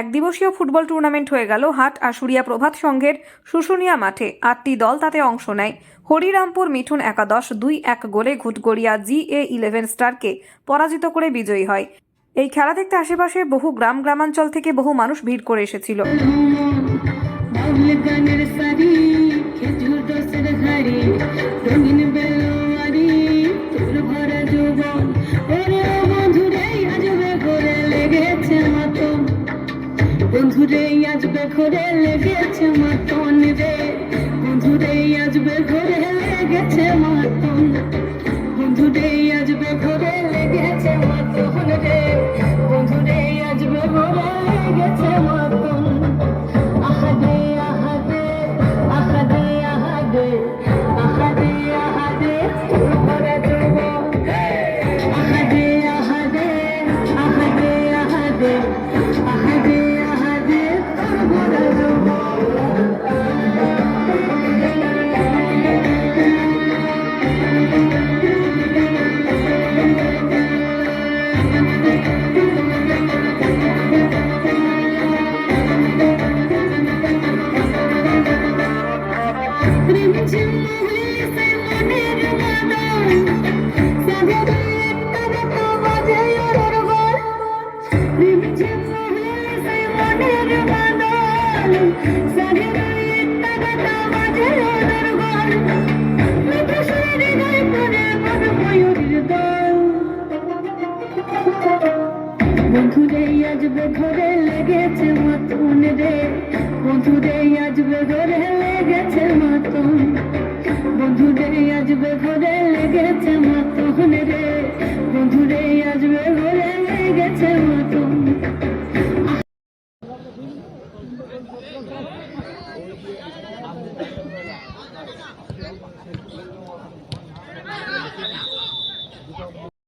এক দিবসীয় football tournament হয়ে গেল হাট আশুরিয়া প্রভাত সংঘের শুশুনিয়া মাঠে। আটটি দল তাতে অংশ নেয়। হরিরামপুর মিঠুন একাদশ দুই এক গোলে ঘুটগড়িয়া জি এ ইলেভেন স্টারকে পরাজিত করে বিজয়ী হয়। এই খেলা দেখতে আশেপাশে বহু গ্রাম গ্রামাঞ্চল থেকে বহু মানুষ ভিড় করে এসেছিল। বন্ধুরে আজবে ঘরে লেগেছে মাতন রে। বন্ধুরে আজবে ঘরে লেগেছে মাতন। বন্ধুরে আজবে ঘরে লেগেছে মতন। বন্ধুরে আজবে বেঘরে লেগেছে মাতুন রে বন্ধুরে আজবে বেঘরে লেগেছে মতন